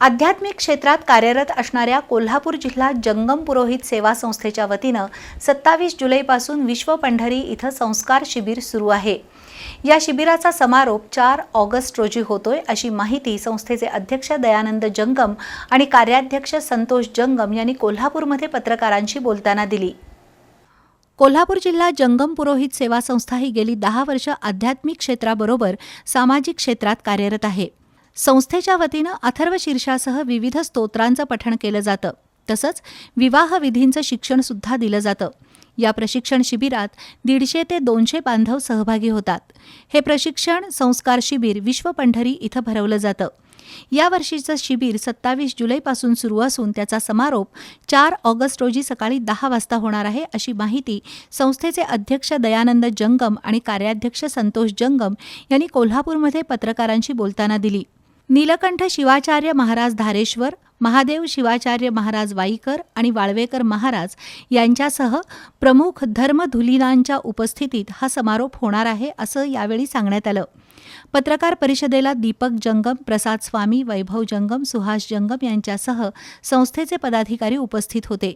आध्यात्मिक क्षेत्रात कार्यरत असणाऱ्या कोल्हापूर जिल्हा जंगम पुरोहित सेवा संस्थेच्या वतीनं सत्तावीस जुलैपासून विश्व पंढरी इथं संस्कार शिबिर सुरू आहे. या शिबिराचा समारोप चार ऑगस्ट रोजी होतोय अशी माहिती संस्थेचे अध्यक्ष दयानंद जंगम आणि कार्याध्यक्ष संतोष जंगम यांनी कोल्हापूरमध्ये पत्रकारांशी बोलताना दिली. कोल्हापूर जिल्हा जंगम पुरोहित सेवा संस्था ही गेली दहा वर्ष आध्यात्मिक क्षेत्राबरोबर सामाजिक क्षेत्रात कार्यरत आहे. संस्थेच्या वतीनं अथर्व शीर्षासह विविध स्तोत्रांचं पठण केलं जातं. तसंच विवाह विधींचं दिलं जातं. या प्रशिक्षण शिबिरात दीडशे ते दोनशे बांधव सहभागी होतात. हे प्रशिक्षण संस्कार शिबिर विश्व पंढरी इथं भरवलं जातं. या वर्षीचं शिबिर सत्तावीस जुलैपासून सुरू असून त्याचा समारोप चार ऑगस्ट रोजी सकाळी दहा वाजता होणार आहे अशी माहिती संस्थेचे अध्यक्ष दयानंद जंगम आणि कार्याध्यक्ष संतोष जंगम यांनी कोल्हापूरमध्ये पत्रकारांशी बोलताना दिली. नीलकंठ शिवाचार्य महाराज धारेश्वर महादेव शिवाचार्य महाराज वाईकर आणि वाळवेकर महाराज यांच्यासह प्रमुख धर्मधुलिनांच्या उपस्थितीत हा समारोप होणार आहे असं यावेळी सांगण्यात आलं. पत्रकार परिषदेला दीपक जंगम प्रसाद स्वामी वैभव जंगम सुहास जंगम यांच्यासह संस्थेचे पदाधिकारी उपस्थित होते.